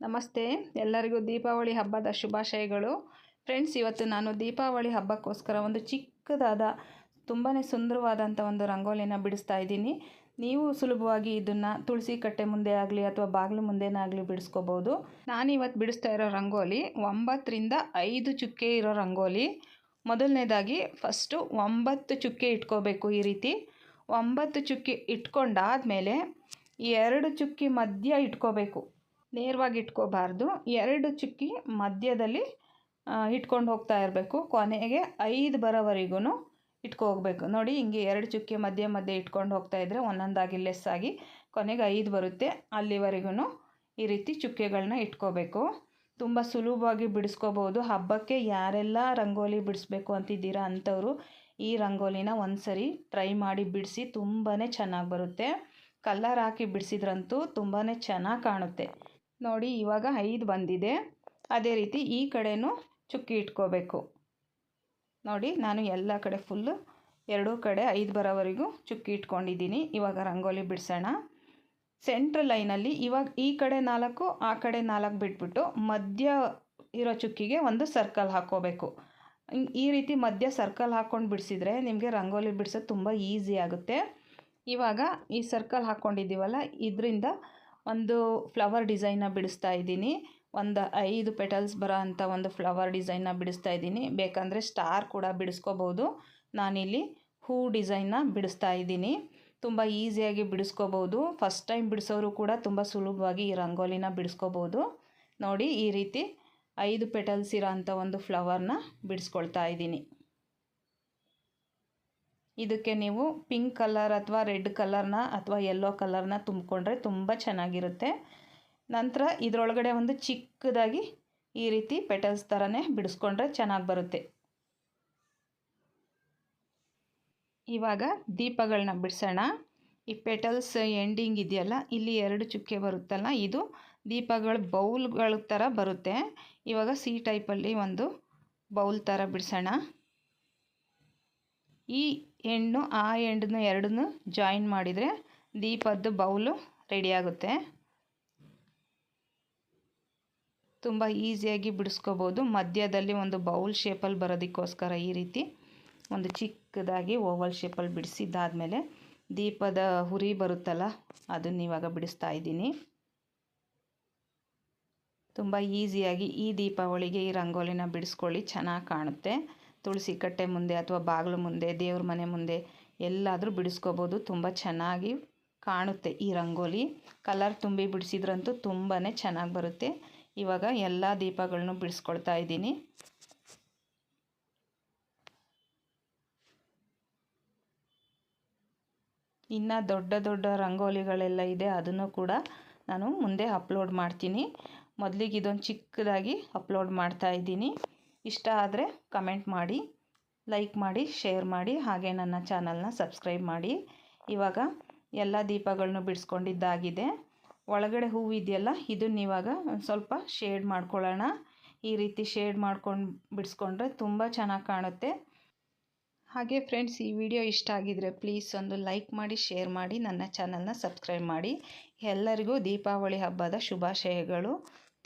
ನಮಸ್ತೆ. ಎಲ್ಲರಿಗೂ ದೀಪಾವಳಿ ಹಬ್ಬದ ಶುಭಾಶಯಗಳು. ಫ್ರೆಂಡ್ಸ್, ಇವತ್ತು ನಾನು ದೀಪಾವಳಿ ಹಬ್ಬಕ್ಕೋಸ್ಕರ ಒಂದು ಚಿಕ್ಕದಾದ ತುಂಬಾ ಸುಂದರವಾದಂಥ ಒಂದು ರಂಗೋಲಿನ ಬಿಡಿಸ್ತಾ ಇದ್ದೀನಿ. ನೀವು ಸುಲಭವಾಗಿ ಇದನ್ನು ತುಳಸಿ ಕಟ್ಟೆ ಮುಂದೆ ಆಗಲಿ ಅಥವಾ ಬಾಗಿಲು ಮುಂದೆನೇ ಆಗಲಿ ಬಿಡಿಸ್ಕೋಬೋದು. ನಾನು ಇವತ್ತು ಬಿಡಿಸ್ತಾ ಇರೋ ರಂಗೋಲಿ ಒಂಬತ್ತರಿಂದ ಐದು ಚುಕ್ಕೆ ಇರೋ ರಂಗೋಲಿ. ಮೊದಲನೇದಾಗಿ ಫಸ್ಟು ಒಂಬತ್ತು ಚುಕ್ಕೆ ಇಟ್ಕೋಬೇಕು ಈ ರೀತಿ. ಒಂಬತ್ತು ಚುಕ್ಕಿ ಇಟ್ಕೊಂಡಾದಮೇಲೆ ಎರಡು ಚುಕ್ಕಿ ಮಧ್ಯ ಇಟ್ಕೋಬೇಕು. ನೇರವಾಗಿ ಇಟ್ಕೋಬಾರ್ದು. ಎರಡು ಚುಕ್ಕಿ ಮಧ್ಯದಲ್ಲಿ ಇಟ್ಕೊಂಡು ಹೋಗ್ತಾ ಇರಬೇಕು. ಕೊನೆಗೆ ಐದು ಬರೋವರೆಗೂ ಇಟ್ಕೊ ಹೋಗ್ಬೇಕು ನೋಡಿ, ಹಿಂಗೆ ಎರಡು ಚುಕ್ಕಿ ಮಧ್ಯೆ ಮಧ್ಯೆ ಇಟ್ಕೊಂಡು ಹೋಗ್ತಾ ಇದ್ದರೆ ಒಂದೊಂದಾಗಿ ಲೆಸ್ ಆಗಿ ಕೊನೆಗೆ ಐದು ಬರುತ್ತೆ. ಅಲ್ಲಿವರೆಗೂ ಈ ರೀತಿ ಚುಕ್ಕೆಗಳನ್ನ ಇಟ್ಕೋಬೇಕು. ತುಂಬ ಸುಲಭವಾಗಿ ಬಿಡಿಸ್ಕೋಬೋದು ಹಬ್ಬಕ್ಕೆ ಯಾರೆಲ್ಲ ರಂಗೋಲಿ ಬಿಡಿಸ್ಬೇಕು ಅಂತಿದ್ದೀರಾ ಅಂಥವರು, ಈ ರಂಗೋಲಿನ ಒಂದು ಸರಿ ಟ್ರೈ ಮಾಡಿ ಬಿಡಿಸಿ ತುಂಬಾ ಚೆನ್ನಾಗಿ ಬರುತ್ತೆ. ಕಲ್ಲರ್ ಹಾಕಿ ಬಿಡಿಸಿದ್ರಂತೂ ತುಂಬಾ ಚೆನ್ನಾಗಿ ಕಾಣುತ್ತೆ. ನೋಡಿ, ಇವಾಗ ಐದು ಬಂದಿದೆ. ಅದೇ ರೀತಿ ಈ ಕಡೆನೂ ಚುಕ್ಕಿ ಇಟ್ಕೋಬೇಕು. ನೋಡಿ, ನಾನು ಎಲ್ಲ ಕಡೆ ಫುಲ್ಲು ಎರಡೂ ಕಡೆ ಐದು ಬರೋವರೆಗೂ ಚುಕ್ಕಿ ಇಟ್ಕೊಂಡಿದ್ದೀನಿ. ಇವಾಗ ರಂಗೋಲಿ ಬಿಡಿಸೋಣ. ಸೆಂಟ್ರ್ ಲೈನಲ್ಲಿ ಇವಾಗ ಈ ಕಡೆ ನಾಲ್ಕು, ಆ ಕಡೆ ನಾಲ್ಕು ಬಿಟ್ಬಿಟ್ಟು ಮಧ್ಯ ಇರೋ ಚುಕ್ಕಿಗೆ ಒಂದು ಸರ್ಕಲ್ ಹಾಕ್ಕೋಬೇಕು. ಈ ರೀತಿ ಮಧ್ಯ ಸರ್ಕಲ್ ಹಾಕ್ಕೊಂಡು ಬಿಡಿಸಿದ್ರೆ ನಿಮಗೆ ರಂಗೋಲಿ ಬಿಡಿಸೋದು ತುಂಬ ಈಸಿ ಆಗುತ್ತೆ. ಇವಾಗ ಈ ಸರ್ಕಲ್ ಹಾಕ್ಕೊಂಡಿದ್ದೀವಲ್ಲ, ಇದರಿಂದ ಒಂದು ಫ್ಲವರ್ ಡಿಸೈನ್ನ ಬಿಡಿಸ್ತಾ ಇದ್ದೀನಿ. ಒಂದು ಐದು ಪೆಟಲ್ಸ್ ಬರೋ ಅಂಥ ಒಂದು ಫ್ಲವರ್ ಡಿಸೈನ್ನ ಬಿಡಿಸ್ತಾ ಇದ್ದೀನಿ. ಬೇಕಂದರೆ ಸ್ಟಾರ್ ಕೂಡ ಬಿಡಿಸ್ಕೋಬೋದು. ನಾನಿಲ್ಲಿ ಹೂ ಡಿಸೈನ್ನ ಬಿಡಿಸ್ತಾ ಇದ್ದೀನಿ. ತುಂಬ ಈಸಿಯಾಗಿ ಬಿಡಿಸ್ಕೋಬೋದು. ಫಸ್ಟ್ ಟೈಮ್ ಬಿಡಿಸೋರು ಕೂಡ ತುಂಬ ಸುಲಭವಾಗಿ ಈ ರಂಗೋಲಿನ ಬಿಡಿಸ್ಕೋಬೋದು. ನೋಡಿ ಈ ರೀತಿ ಐದು ಪೆಟಲ್ಸ್ ಇರೋ ಅಂಥ ಒಂದು ಫ್ಲವರ್ನ ಬಿಡಿಸ್ಕೊಳ್ತಾ ಇದ್ದೀನಿ. ಇದಕ್ಕೆ ನೀವು ಪಿಂಕ್ ಕಲರ್ ಅಥವಾ ರೆಡ್ ಕಲರ್ನ ಅಥವಾ ಯೆಲ್ಲೋ ಕಲರ್ನ ತುಂಬಿಕೊಂಡ್ರೆ ತುಂಬ ಚೆನ್ನಾಗಿರುತ್ತೆ. ನಂತರ ಇದರೊಳಗಡೆ ಒಂದು ಚಿಕ್ಕದಾಗಿ ಈ ರೀತಿ ಪೆಟಲ್ಸ್ ಥರನೇ ಬಿಡಿಸ್ಕೊಂಡ್ರೆ ಚೆನ್ನಾಗಿ ಬರುತ್ತೆ. ಇವಾಗ ದೀಪಗಳನ್ನ ಬಿಡಿಸೋಣ. ಈ ಪೆಟಲ್ಸ್ ಎಂಡಿಂಗ್ ಇದೆಯಲ್ಲ, ಇಲ್ಲಿ ಎರಡು ಚುಕ್ಕೆ ಬರುತ್ತಲ್ಲ, ಇದು ದೀಪಗಳ ಬೌಲ್ಗಳ ಥರ ಬರುತ್ತೆ. ಇವಾಗ ಸಿ ಟೈಪಲ್ಲಿ ಒಂದು ಬೌಲ್ ಥರ ಬಿಡಿಸೋಣ. ಈ ಹೆಣ್ಣು ಆ ಎಂಡನ್ನು ಎರಡನ್ನೂ ಜಾಯಿನ್ ಮಾಡಿದರೆ ದೀಪದ್ದು ಬೌಲು ರೆಡಿಯಾಗುತ್ತೆ ತುಂಬ ಈಸಿಯಾಗಿ ಬಿಡಿಸ್ಕೋಬೋದು. ಮಧ್ಯದಲ್ಲಿ ಒಂದು ಬೌಲ್ ಶೇಪಲ್ಲಿ ಬರೋದಕ್ಕೋಸ್ಕರ ಈ ರೀತಿ ಒಂದು ಚಿಕ್ಕದಾಗಿ ಓವಲ್ ಶೇಪಲ್ಲಿ ಬಿಡಿಸಿದ್ದಾದಮೇಲೆ ದೀಪದ ಹುರಿ ಬರುತ್ತಲ್ಲ, ಅದನ್ನು ಇವಾಗ ಬಿಡಿಸ್ತಾ ಇದ್ದೀನಿ. ತುಂಬ ಈಸಿಯಾಗಿ ಈ ದೀಪಾವಳಿಗೆ ಈ ರಂಗೋಲಿನ ಬಿಡಿಸ್ಕೊಳ್ಳಿ, ಚೆನ್ನಾಗಿ ಕಾಣುತ್ತೆ. ತುಳಸಿ ಕಟ್ಟೆ ಮುಂದೆ ಅಥವಾ ಬಾಗಿಲು ಮುಂದೆ, ದೇವ್ರ ಮನೆ ಮುಂದೆ ಎಲ್ಲಾದರೂ ಬಿಡಿಸ್ಕೋಬೋದು. ತುಂಬ ಚೆನ್ನಾಗಿ ಕಾಣುತ್ತೆ ಈ ರಂಗೋಲಿ. ಕಲರ್ ತುಂಬಿ ಬಿಡಿಸಿದ್ರಂತೂ ತುಂಬಾ ಚೆನ್ನಾಗಿ ಬರುತ್ತೆ. ಇವಾಗ ಎಲ್ಲ ದೀಪಗಳನ್ನು ಬಿಡಿಸ್ಕೊಳ್ತಾ ಇದ್ದೀನಿ. ಇನ್ನು ದೊಡ್ಡ ದೊಡ್ಡ ರಂಗೋಲಿಗಳೆಲ್ಲ ಇದೆ, ಅದನ್ನು ಕೂಡ ನಾನು ಮುಂದೆ ಅಪ್ಲೋಡ್ ಮಾಡ್ತೀನಿ. ಮೊದಲಿಗೆ ಇದೊಂದು ಚಿಕ್ಕದಾಗಿ ಅಪ್ಲೋಡ್ ಮಾಡ್ತಾ ಇದ್ದೀನಿ. ಇಷ್ಟ ಆದರೆ ಕಮೆಂಟ್ ಮಾಡಿ ಲೈಕ್ ಮಾಡಿ ಶೇರ್ ಮಾಡಿ, ಹಾಗೆ ನನ್ನ ಚಾನಲ್ನ ಸಬ್ಸ್ಕ್ರೈಬ್ ಮಾಡಿ. ಇವಾಗ ಎಲ್ಲ ದೀಪಗಳನ್ನು ಬಿಡಿಸ್ಕೊಂಡಿದ್ದಾಗಿದೆ. ಒಳಗಡೆ ಹೂವು ಇದೆಯಲ್ಲ, ಇದನ್ನ ಇವಾಗ ಒಂದು ಸ್ವಲ್ಪ ಶೇಡ್ ಮಾಡ್ಕೊಳ್ಳೋಣ. ಈ ರೀತಿ ಶೇಡ್ ಮಾಡ್ಕೊಂಡು ಬಿಡಿಸ್ಕೊಂಡ್ರೆ ತುಂಬ ಚೆನ್ನಾಗಿ ಕಾಣುತ್ತೆ. ಹಾಗೆ ಫ್ರೆಂಡ್ಸ್ ಈ ವಿಡಿಯೋ ಇಷ್ಟ ಆಗಿದರೆ ಪ್ಲೀಸ್ ಒಂದು ಲೈಕ್ ಮಾಡಿ ಶೇರ್ ಮಾಡಿ, ನನ್ನ ಚಾನಲ್ನ ಸಬ್ಸ್ಕ್ರೈಬ್ ಮಾಡಿ. ಎಲ್ಲರಿಗೂ ದೀಪಾವಳಿ ಹಬ್ಬದ ಶುಭಾಶಯಗಳು.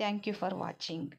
Thank you for watching